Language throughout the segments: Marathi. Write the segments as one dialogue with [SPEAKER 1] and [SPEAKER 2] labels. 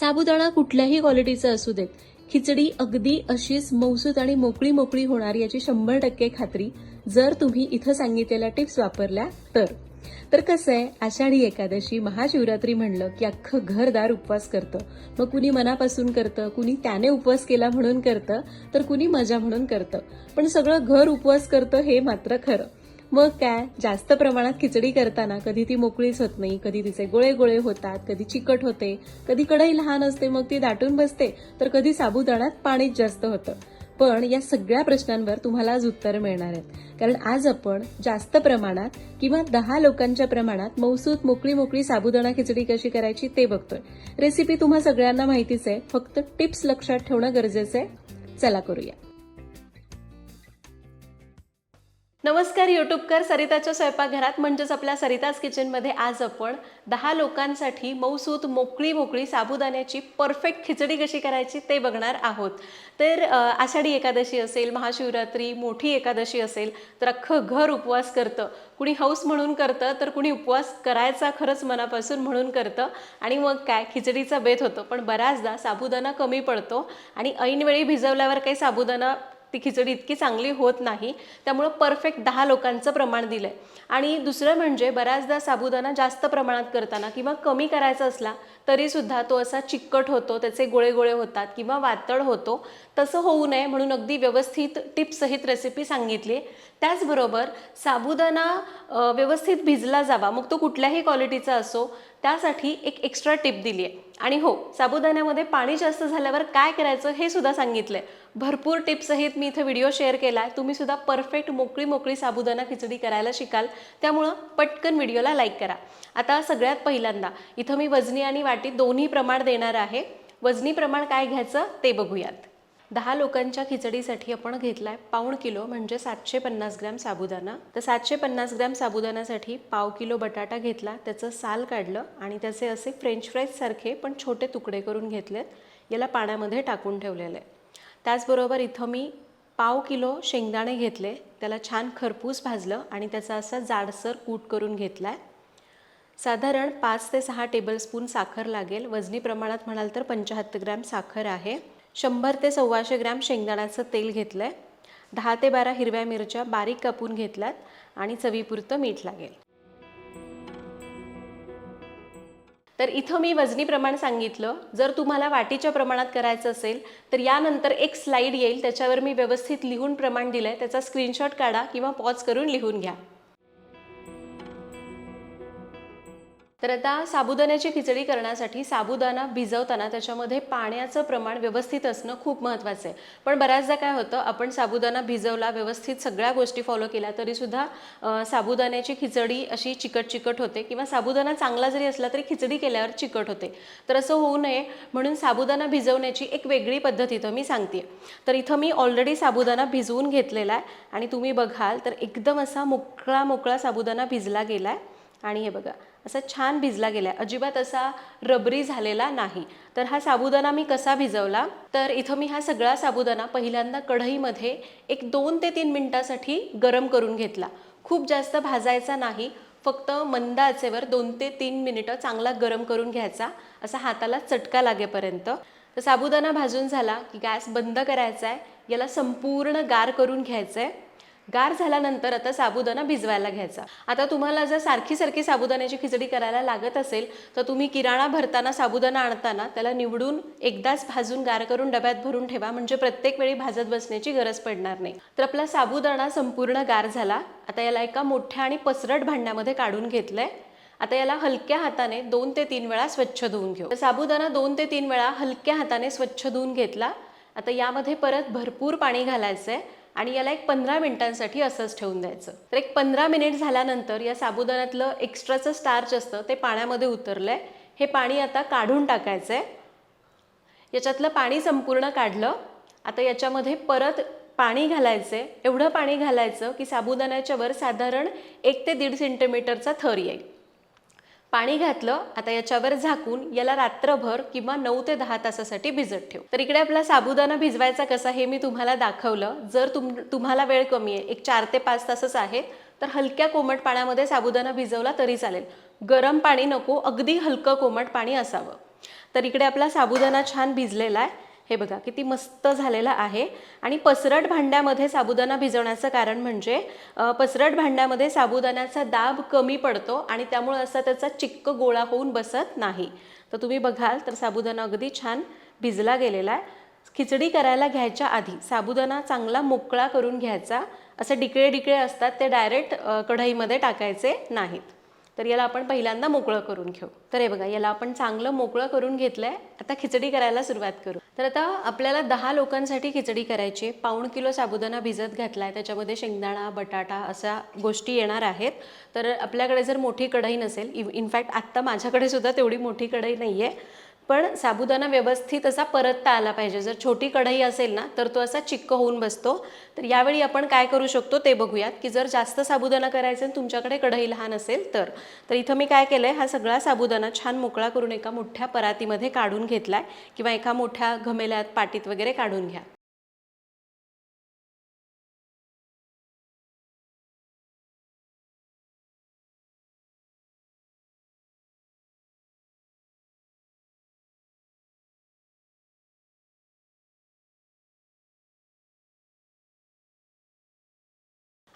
[SPEAKER 1] साबुदाणा कुठल्याही क्वालिटीचा असू देत. खिचडी अगदी अशीच मौसूत आणि मोकळी मोकळी होणार याची शंभर टक्के खात्री जर तुम्ही इथं सांगितलेल्या टिप्स वापरल्या तर. तर कसं आहे आषाढी एकादशी महाशिवरात्री म्हणलं की अख्खं घरदार उपवास करतं. मग कुणी मनापासून करतं कुणी त्याने उपवास केला म्हणून करतं तर कुणी मजा म्हणून करतं. पण सगळं घर उपवास करतं हे मात्र खरं. मग काय? जास्त प्रमाणात खिचडी करताना कधी ती मोकळीच होत नाही कधी तिचे गोळे गोळे होतात कधी चिकट होते कधी कढई लहान असते मग ती दाटून बसते तर कधी साबुदाण्यात पाणीच जास्त होतं. पण या सगळ्या प्रश्नांवर तुम्हाला आज उत्तर मिळणार आहेत. कारण आज आपण जास्त प्रमाणात किंवा दहा लोकांच्या प्रमाणात मौसूद मोकळी मोकळी साबुदाणा खिचडी कशी करायची ते बघतोय. रेसिपी तुम्हा सगळ्यांना माहितीच आहे फक्त टिप्स लक्षात ठेवणं गरजेचं आहे. चला करूया. नमस्कार यूट्यूबकर सरिताच्या स्वयंपाकघरात म्हणजेच आपल्या सरिताज किचनमध्ये आज आपण दहा लोकांसाठी मऊसूत मोकळी मोकळी साबुदाण्याची परफेक्ट खिचडी कशी करायची ते बघणार आहोत. तर आषाढी एकादशी असेल महाशिवरात्री मोठी एकादशी असेल तर अख्खं घर उपवास करतं. कुणी हौस म्हणून करतं तर कुणी उपवास करायचा खरंच मनापासून म्हणून करतं. आणि मग काय खिचडीचा बेत होतो. पण बऱ्याचदा साबुदाणा कमी पडतो आणि ऐनवेळी भिजवल्यावर काही साबुदाणा ती खिचडी इतकी चांगली होत नाही त्यामुळं परफेक्ट दहा लोकांचं प्रमाण दिलं आहे आणि दुसरं म्हणजे बऱ्याचदा साबुदाणा जास्त प्रमाणात करताना किंवा कमी करायचा असला तरीसुद्धा तो असा चिकट होतो त्याचे गोळे गोळे होतात किंवा वातळ होतो तसं होऊ नये म्हणून अगदी व्यवस्थित टिप्ससहित रेसिपी सांगितली त्याचबरोबर साबुदाणा व्यवस्थित भिजला जावा मग तो कुठल्याही क्वालिटीचा असो त्यासाठी एक एक्स्ट्रा टिप दिली आहे आणि हो साबुदाण्यामध्ये पाणी जास्त झाल्यावर काय करायचं हे सुद्धा सांगितलंय. भरपूर टिप्ससहित मी इथं व्हिडिओ शेअर केला आहे तुम्ही सुद्धा परफेक्ट मोकळी मोकळी साबुदाणा खिचडी करायला शिकाल. त्यामुळं पटकन व्हिडिओला लाईक करा. आता सगळ्यात पहिल्यांदा इथं मी वजनी आणि वाटी दोन्ही प्रमाण देणार आहे. वजनी प्रमाण काय घ्यायचं ते बघूयात. दहा लोकांच्या खिचडीसाठी आपण घेतलाय पाऊण किलो म्हणजे सातशे पन्नास ग्रॅम साबुदाणा. तर सातशे पन्नास ग्रॅम साबुदाण्यासाठी पाव किलो बटाटा घेतला त्याचं साल काढलं आणि त्याचे असे फ्रेंच फ्राईज सारखे पण छोटे तुकडे करून घेतलेत. याला पाण्यामध्ये टाकून ठेवलेलं आहे त्याचबरोबर इथं मी पाव किलो शेंगदाणे घेतले त्याला छान खरपूस भाजलं आणि त्याचा असा जाडसर कूट करून घेतला आहे साधारण पाच ते सहा टेबलस्पून साखर लागेल. वजनी प्रमाणात म्हणाल तर पंचाहत्तर ग्रॅम साखर आहे. शंभर ते सव्वाशे ग्रॅम शेंगदाण्याचं तेल घेतलं आहे दहा ते बारा हिरव्या मिरच्या बारीक कापून घेतल्यात आणि चवीपुरतं मीठ लागेल. तर इथं मी वजनी प्रमाण सांगितलं. जर तुम्हाला वाटीच्या प्रमाणात करायचं असेल तर यानंतर एक स्लाईड येईल. त्याच्यावर मी व्यवस्थित लिहून प्रमाण दिलंय. त्याचा स्क्रीनशॉट काढा किंवा पॉज करून लिहून घ्या. तर आता साबुदाण्याची खिचडी करण्यासाठी साबुदाणा भिजवताना त्याच्यामध्ये पाण्याचं प्रमाण व्यवस्थित असणं खूप महत्त्वाचं आहे. पण बऱ्याचदा काय होतं आपण साबुदाणा भिजवला व्यवस्थित सगळ्या गोष्टी फॉलो केल्या तरीसुद्धा साबुदाण्याची खिचडी अशी चिकट चिकट होते किंवा साबुदाणा चांगला जरी असला तरी खिचडी केल्यावर चिकट होते. तर असं होऊ नये. म्हणून साबुदाणा भिजवण्याची एक वेगळी पद्धत इथं मी सांगते. तर इथं मी ऑलरेडी साबुदाणा भिजवून घेतलेला आहे आणि तुम्ही बघाल तर एकदम असा मोकळा मोकळा साबुदाणा भिजला गेला आहे आणि हे बघा असा छान भिजला गेला आहे अजिबात असा रबरी झालेला नाही. तर हा साबुदाणा मी कसा भिजवला? तर इथं मी हा सगळा साबुदाणा पहिल्यांदा कढईमध्ये एक दोन ते तीन मिनटासाठी गरम करून घेतला. खूप जास्त भाजायचा नाही फक्त मंद आचेवर दोन ते तीन मिनिटं चांगला गरम करून घ्यायचा असा हाताला चटका लागेपर्यंत. तर साबुदाणा भाजून झाला की गॅस बंद करायचा आहे याला संपूर्ण गार करून घ्यायचं आहे गार झाल्यानंतर आता साबुदाणा भिजवायला घ्यायचा. आता तुम्हाला जर सारखी सारखी साबुदाण्याची खिचडी करायला लागत असेल तर तुम्ही किराणा भरताना साबुदाणा आणताना त्याला निवडून एकदाच भाजून गार करून डब्यात भरून ठेवा म्हणजे प्रत्येक वेळी भाजत बसण्याची गरज पडणार नाही. तर आपला साबुदाणा संपूर्ण गार झाला. आता याला एका मोठ्या आणि पसरट भांड्यामध्ये काढून घेतलंय. आता याला हलक्या हाताने दोन ते तीन वेळा स्वच्छ धुवून घेऊ. तर साबुदाणा दोन ते तीन वेळा हलक्या हाताने स्वच्छ धुवून घेतला. आता यामध्ये परत भरपूर पाणी घालायचं आहे आणि याला एक पंधरा मिनिटांसाठी असंच ठेवून द्यायचं. तर एक पंधरा मिनिट झाल्यानंतर या साबुदाण्यातलं एक्स्ट्राचं स्टार्च असतं ते पाण्यामध्ये उतरलं आहे हे पाणी आता काढून टाकायचं आहे याच्यातलं पाणी संपूर्ण काढलं. आता याच्यामध्ये परत पाणी घालायचंय. एवढं पाणी घालायचं की साबुदाण्याच्या वर साधारण एक ते दीड सेंटीमीटरचा थर येईल. पाणी घातलं आता याच्यावर झाकून याला रात्रभर किंवा नऊ ते दहा तासासाठी भिजत ठेव. तर इकडे आपला साबुदाणा भिजवायचा कसा हे मी तुम्हाला दाखवलं. जर तुम तुम्हाला वेळ कमी आहे एक चार ते पाच तासच आहे तर हलक्या कोमट पाण्यामध्ये साबुदाणा भिजवला तरी चालेल. गरम पाणी नको अगदी हलकं कोमट पाणी असावं. तर इकडे आपला साबुदाणा छान भिजलेला आहे. हे बघा किती मस्त झालेला आहे. आणि पसरट भांड्यामध्ये साबुदाणा भिजवण्याचं कारण म्हणजे पसरट भांड्यामध्ये साबुदाण्याचा दाब कमी पडतो आणि त्यामुळे असा त्याचा चिक्क गोळा होऊन बसत नाही. तर तुम्ही बघाल तर साबुदाणा अगदी छान भिजला गेलेला आहे. खिचडी करायला घ्यायच्या आधी साबुदाणा चांगला मोकळा करून घ्यायचा. असे डिकळे डिकळे असतात ते डायरेक्ट कढईमध्ये टाकायचे नाहीत. तर याला आपण पहिल्यांदा मोकळं करून घेऊ. तर हे बघा याला आपण चांगलं मोकळं करून घेतलंय. आता खिचडी करायला सुरुवात करू. तर आता आपल्याला दहा लोकांसाठी खिचडी करायची आहे. पाऊण किलो साबुदाणा भिजत घातलाय. त्याच्यामध्ये शेंगदाणा बटाटा अशा गोष्टी येणार आहेत. तर आपल्याकडे जर मोठी कढई नसेल इनफॅक्ट आत्ता माझ्याकडे सुद्धा तेवढी मोठी कढई नाही आहे पण साबुदाणा व्यवस्थित असा परतता आला पाहिजे. जर छोटी कढई असेल ना तर तो असा चिक्क होऊन बसतो. तर यावेळी आपण काय करू शकतो ते बघूयात. की जर जास्त साबुदाणा करायचं आणि तुमच्याकडे कढई लहान असेल तर तर इथं मी काय केलं आहे हा सगळा साबुदाणा छान मोकळा करून एका मोठ्या परातीमध्ये काढून घेतला आहे किंवा एका मोठ्या घमेल्यात पाटीत वगैरे काढून घ्या.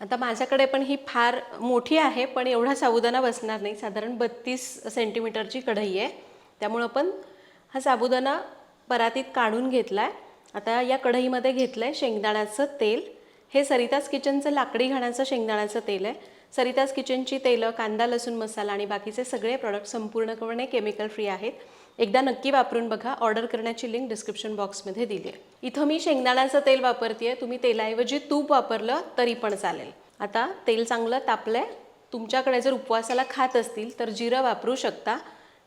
[SPEAKER 1] आता माझ्याकडे पण ही फार मोठी आहे पण एवढा साबुदाणा बसणार नाही. साधारण बत्तीस सेंटीमीटरची कढई आहे. त्यामुळं पण हा साबुदाणा परातीत काढून घेतला आहे आता या कढईमध्ये घेतलं आहे शेंगदाण्याचं तेल. हे सरिताज किचनचं लाकडी घाण्याचं शेंगदाण्याचं तेल आहे. सरिताज किचनची तेलं कांदा लसूण मसाला आणि बाकीचे सगळे प्रॉडक्ट संपूर्णपणे केमिकल फ्री आहेत. एकदा नक्की वापरून बघा. ऑर्डर करण्याची लिंक डिस्क्रिप्शन बॉक्समध्ये दिली आहे. इथं मी शेंगदाण्याचं तेल वापरते तुम्ही तेलाऐवजी तूप वापरलं तरी पण चालेल. आता तेल चांगलं तापलंय. तुमच्याकडे जर उपवासाला खात असतील तर जिरं वापरू शकता.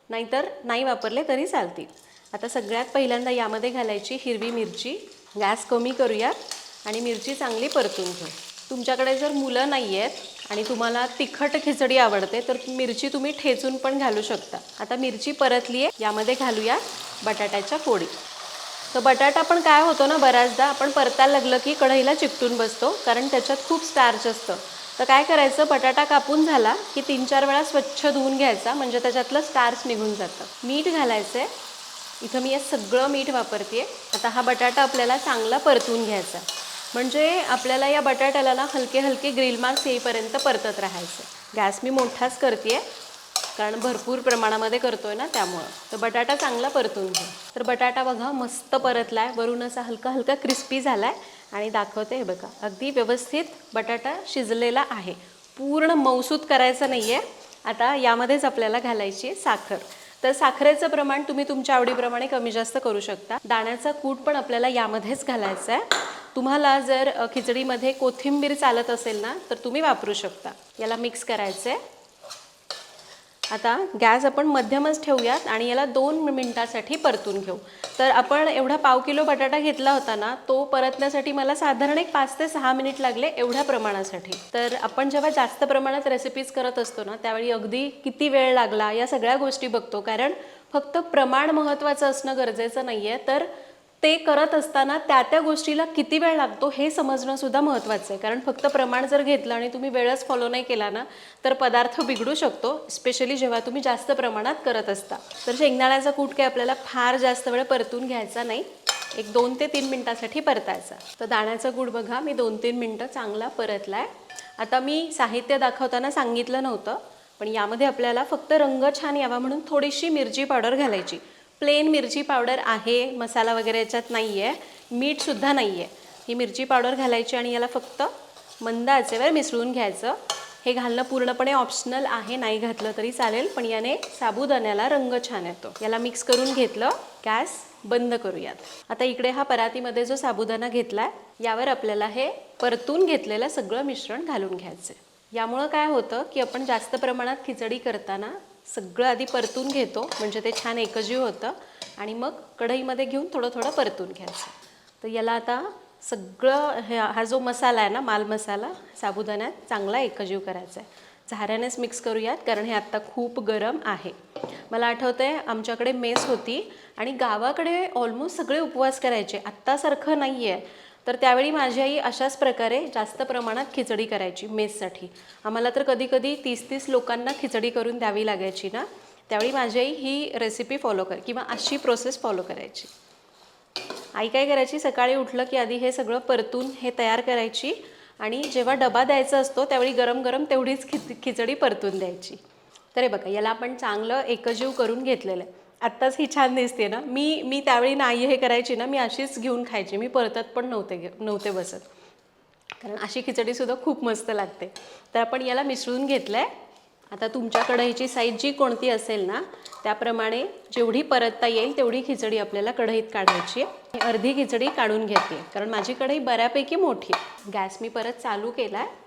[SPEAKER 1] नाहीतर नाही वापरले तरी चालतील. आता सगळ्यात पहिल्यांदा यामध्ये घालायची हिरवी मिरची. गॅस कमी करूयात आणि मिरची चांगली परतून घेऊ. तुमच्याकडे जर मुलं नाही आहेत आणि तुम्हाला तिखट खिचडी आवडते तर मिरची तुम्ही ठेचून पण घालू शकता. आता मिरची परतली आहे यामध्ये घालूया बटाट्याच्या फोडी. तर बटाटा पण काय होतो ना बऱ्याचदा आपण परतायला लागलं की कढईला चिकटून बसतो कारण त्याच्यात खूप स्टार्च असतं. तर काय करायचं बटाटा कापून झाला की तीन चार वेळा स्वच्छ धुवून घ्यायचा म्हणजे त्याच्यातलं स्टार्च निघून जातं. मीठ घालायचं आहे इथं मी हे सगळं मीठ वापरते आता हा बटाटा आपल्याला चांगला परतून घ्यायचा म्हणजे आपल्याला या बटाट्याला ना हलके हलके ग्रिल मार्क्स येईपर्यंत परतत राहायचं. गॅस मी मोठाच करते कारण भरपूर प्रमाणामध्ये करतो आहे ना त्यामुळं. तर बटाटा चांगला परतून घे. तर बटाटा बघा मस्त परतला आहे वरून असा हलका हलका क्रिस्पी झाला आहे आणि दाखवते हे बघा. अगदी व्यवस्थित बटाटा शिजलेला आहे. पूर्ण मौसूत करायचं नाही आहे आता यामध्येच आपल्याला घालायची आहे साखर. तर साखरेचं प्रमाण तुम्ही तुमच्या आवडीप्रमाणे कमी जास्त करू शकता. दाण्याचा कूट पण आपल्याला यामध्येच घालायचा आहे. तुम्हाला जर खिचडीमध्ये कोथिंबीर चालत असेल ना तर तुम्ही वापरू शकता. याला मिक्स करायचं आहे आता गॅस आपण मध्यमच ठेवूयात आणि याला दोन मिनटासाठी परतून घेऊ. तर आपण एवढा पाव किलो बटाटा घेतला होता ना तो परतण्यासाठी मला साधारण एक पाच ते सहा मिनिट लागले एवढ्या प्रमाणासाठी. तर आपण जेव्हा जास्त प्रमाणात रेसिपीज करत असतो ना त्यावेळी अगदी किती वेळ लागला या सगळ्या गोष्टी बघतो. कारण फक्त प्रमाण महत्त्वाचं असणं गरजेचं नाही आहे तर ते करत असताना त्या त्या गोष्टीला किती वेळ लागतो हे समजणं सुद्धा महत्त्वाचं आहे. कारण फक्त प्रमाण जर घेतलं आणि तुम्ही वेळच फॉलो नाही केला ना तर पदार्थ बिघडू शकतो स्पेशली जेव्हा तुम्ही जास्त प्रमाणात करत असता. तर शेंगदाण्याचा कूट काही आपल्याला फार जास्त वेळ परतून घ्यायचा नाही. एक दोन ते तीन मिनटासाठी परतायचा. तर दाण्याचा गुड बघा मी दोन तीन मिनटं चांगला परतला आहे आता मी साहित्य दाखवताना सांगितलं नव्हतं पण यामध्ये आपल्याला फक्त रंग छान यावा म्हणून थोडीशी मिरची पावडर घालायची. प्लेन मिरची पावडर आहे मसाला वगैरे याच्यात नाही आहे मीठसुद्धा नाही आहे ही मिरची पावडर घालायची आणि याला फक्त मंद आचेवर मिसळून घ्यायचं. हे घालणं पूर्णपणे ऑप्शनल आहे नाही घातलं तरी चालेल पण याने साबुदाण्याला रंग छान येतो. याला मिक्स करून घेतलं गॅस बंद करूयात. आता इकडे हा परातीमध्ये जो साबुदाणा घेतला यावर आपल्याला हे परतून घेतलेलं सगळं मिश्रण घालून घ्यायचं यामुळं काय होतं की आपण जास्त प्रमाणात खिचडी करताना सगळं आधी परतून घेतो म्हणजे ते छान एकजीव होतं आणि मग कढईमध्ये घेऊन थोडं थोडं परतून घ्यायचं. तर याला आता सगळं हा जो मसाला आहे ना माल मसाला साबुदाण्यात चांगला एकजीव करायचा आहे. झाऱ्यानेच मिक्स करूयात कारण हे आत्ता खूप गरम आहे. मला आठवतं आहे आमच्याकडे मेस होती आणि गावाकडे ऑलमोस्ट सगळे उपवास करायचे. आत्तासारखं नाही आहे तर त्यावेळी माझी आई अशाच प्रकारे जास्त प्रमाणात खिचडी करायची मेससाठी. आम्हाला तर कधी कधी तीस तीस लोकांना खिचडी करून द्यावी लागायची ना. त्यावेळी माझी आई ही रेसिपी फॉलो कर किंवा अशी प्रोसेस फॉलो करायची. आई काय करायची सकाळी उठलं की आधी हे सगळं परतून हे तयार करायची आणि जेव्हा डबा द्यायचा असतो त्यावेळी गरम गरम तेवढीच खिच खिचडी परतून द्यायची. तर हे बघा याला आपण चांगलं एकजीव करून घेतलेलं आहे. आत्ताच ही छान दिसते ना. मी मी त्यावेळी नाही हे करायची ना मी अशीच घेऊन खायची. मी परतत पण नव्हते घे नव्हते बसत. कारण अशी खिचडीसुद्धा खूप मस्त लागते. तर आपण याला मिसळून घेतलं आहे आता तुमच्या ह्याची साईज जी कोणती असेल ना त्याप्रमाणे जेवढी परतता येईल तेवढी खिचडी आपल्याला कढईत काढायची आहे. मी अर्धी खिचडी काढून घेते. कारण माझी कढई बऱ्यापैकी मोठी आहे. गॅस मी परत चालू केला आहे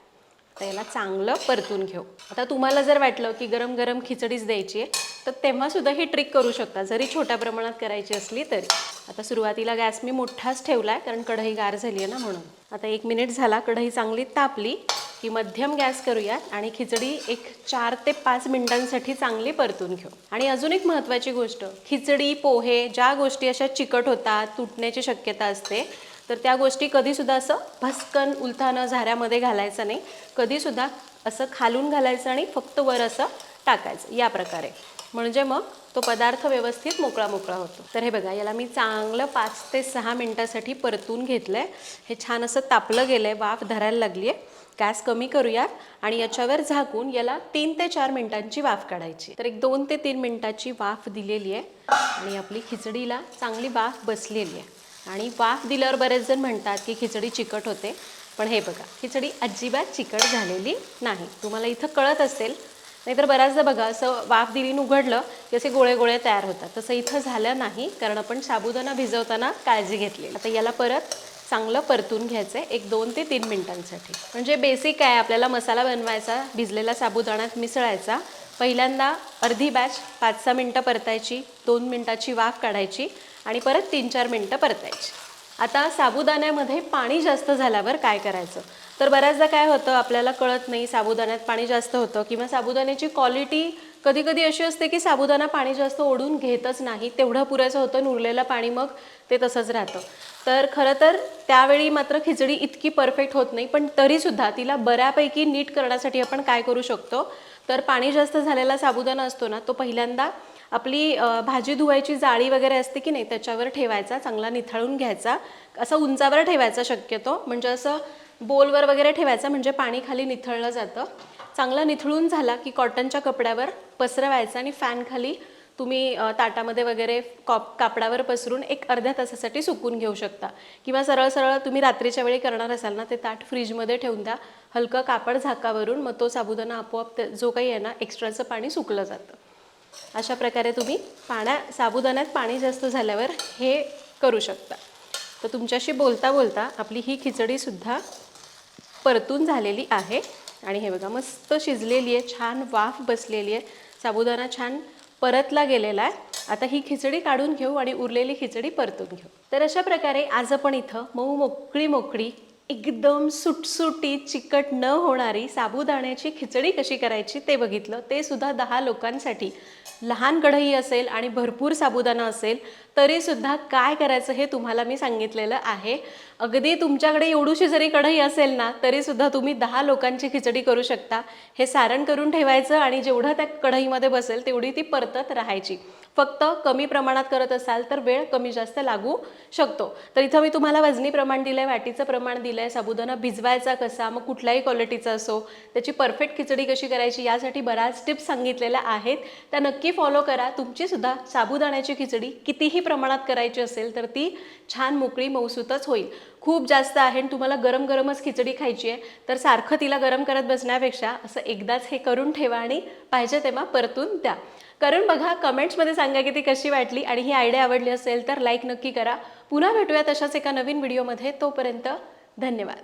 [SPEAKER 1] तर याला चांगलं परतून घेऊ. आता तुम्हाला जर वाटलं की गरम गरम खिचडीच द्यायची आहे तर तेव्हा सुद्धा ही ट्रिक करू शकता. जरी छोट्या प्रमाणात करायची असली तरी. आता सुरुवातीला गॅस मी मोठाच ठेवला आहे कारण कढई गार झाली आहे ना म्हणून. आता एक मिनिट झाला कढई चांगली तापली की मध्यम गॅस करूयात आणि खिचडी एक चार ते पाच मिनिटांसाठी चांगली परतून घेऊ. आणि अजून एक महत्त्वाची गोष्ट खिचडी पोहे ज्या गोष्टी अशा चिकट होतात तुटण्याची शक्यता असते तर त्या गोष्टी कधीसुद्धा असं भस्कन उलथानं झाऱ्यामध्ये घालायचं नाही. कधीसुद्धा असं खालून घालायचं आणि फक्त वर असं टाकायचं. या प्रकारे. म्हणजे मग तो पदार्थ व्यवस्थित मोकळा मोकळा होतो. तर हे बघा याला मी चांगलं पाच ते सहा मिनटासाठी परतून घेतलं आहे हे छान असं तापलं गेलं आहे वाफ धरायला लागली आहे गॅस कमी करूयात आणि याच्यावर झाकून याला तीन ते चार मिनटांची वाफ काढायची. तर एक दोन ते तीन मिनटाची वाफ दिलेली आहे आणि आपली खिचडीला चांगली वाफ बसलेली आहे आणि वाफ दिल्यावर बरेच जण म्हणतात की खिचडी चिकट होते. पण हे बघा खिचडी अजिबात चिकट झालेली नाही. तुम्हाला इथं कळत असेल नाहीतर बऱ्याचदा बघा असं वाफ दिलीन उघडलं की असे गोळे गोळे तयार होतात. तसं इथं झालं नाही कारण आपण साबुदाणा भिजवताना काळजी घेतली आता याला परत चांगलं परतून घ्यायचं आहे एक दोन ते तीन मिनटांसाठी. म्हणजे बेसिक आहे आपल्याला मसाला बनवायचा भिजलेला साबुदाण्यात मिसळायचा. पहिल्यांदा अर्धी बॅच पाच सहा मिनटं परतायची दोन मिनटाची वाफ काढायची. आणि परत तीन चार मिनटं परतायची. आता साबुदाण्यामध्ये पाणी जास्त झाल्यावर काय करायचं? तर बऱ्याचदा काय होतं आपल्याला कळत नाही साबुदाण्यात पाणी जास्त होतं किंवा साबुदाण्याची क्वालिटी कधी कधी अशी असते की साबुदाणा पाणी जास्त ओढून घेतच नाही तेवढं पुरेसं होतं नुरलेलं उरलेलं पाणी मग ते तसंच राहतं. तर खरं तर त्यावेळी मात्र खिचडी इतकी परफेक्ट होत नाही पण तरीसुद्धा तिला बऱ्यापैकी नीट करण्यासाठी आपण काय करू शकतो? तर पाणी जास्त झालेला साबुदाणा असतो ना तो पहिल्यांदा आपली भाजी धुवायची जाळी वगैरे असते की नाही त्याच्यावर ठेवायचा चांगला निथळून घ्यायचा. असं उंचावर ठेवायचा शक्यतो. म्हणजे असं बोलवर वगैरे ठेवायचा म्हणजे पाणी खाली निथळलं जातं. चांगला निथळून झाला की कॉटनच्या कपड्यावर पसरवायचा आणि फॅन खाली तुम्ही ताटामध्ये वगैरे कॉप कापडावर पसरून एक अर्ध्या तासासाठी सुकून घेऊ शकता. किंवा सरळ सरळ तुम्ही रात्रीच्या वेळी करणार असाल ना ते ताट फ्रीजमध्ये ठेवून द्या. हलकं कापड झाकावरून मग तो साबुदाणा आपोआप जो काही आहे ना एक्स्ट्राचं पाणी सुकलं जातं. अशा प्रकारे तुम्ही पाण्या साबुदाण्यात पाणी जास्त झाल्यावर हे करू शकता. तर तुमच्याशी बोलता बोलता आपली ही खिचडीसुद्धा परतून झालेली आहे. आणि हे बघा मस्त शिजलेली आहे छान वाफ बसलेली आहे. साबुदाणा छान परतला गेलेला आहे. आता ही खिचडी काढून घेऊ आणि उरलेली खिचडी परतून घेऊ. तर अशा प्रकारे आज आपण इथं मऊ मोकळी मोकळी एकदम सुटसुटीत चिकट न होणारी साबुदाण्याची खिचडी कशी करायची ते बघितलं. ते सुद्धा दहा लोकांसाठी. लहान कढई असेल आणि भरपूर साबुदाणा असेल तरीसुद्धा काय करायचं हे तुम्हाला मी सांगितलेलं आहे. अगदी तुमच्याकडे एवढूशी जरी कढई असेल ना तरीसुद्धा तुम्ही दहा लोकांची खिचडी करू शकता. हे सारण करून ठेवायचं आणि जेवढं त्या कढईमध्ये बसेल तेवढी ती परतत राहायची. फक्त कमी प्रमाणात करत असाल तर वेळ कमी जास्त लागू शकतो. तर इथं मी तुम्हाला वजनी प्रमाण दिलं आहे वाटीचं प्रमाण दिलं आहे साबुदाणा भिजवायचा कसा मग कुठल्याही क्वालिटीचा असो त्याची परफेक्ट खिचडी कशी करायची यासाठी बऱ्याच टिप्स सांगितलेल्या आहेत. त्या नक्की फॉलो करा. तुमचीसुद्धा साबुदाण्याची खिचडी कितीही प्रमाणात करायची असेल तर ती छान मोकळी मौसूतच होईल. खूप जास्त आहे आणि तुम्हाला गरम गरमच खिचडी खायची आहे तर सारखं तिला गरम करत बसण्यापेक्षा असं एकदाच हे करून ठेवा आणि पाहिजे तेव्हा परतून द्या. करून बघा कमेंट्समध्ये सांगा की ती कशी वाटली आणि ही आयडिया आवडली असेल तर लाईक नक्की करा. पुन्हा भेटूया तशाच एका नवीन व्हिडिओमध्ये. तोपर्यंत धन्यवाद.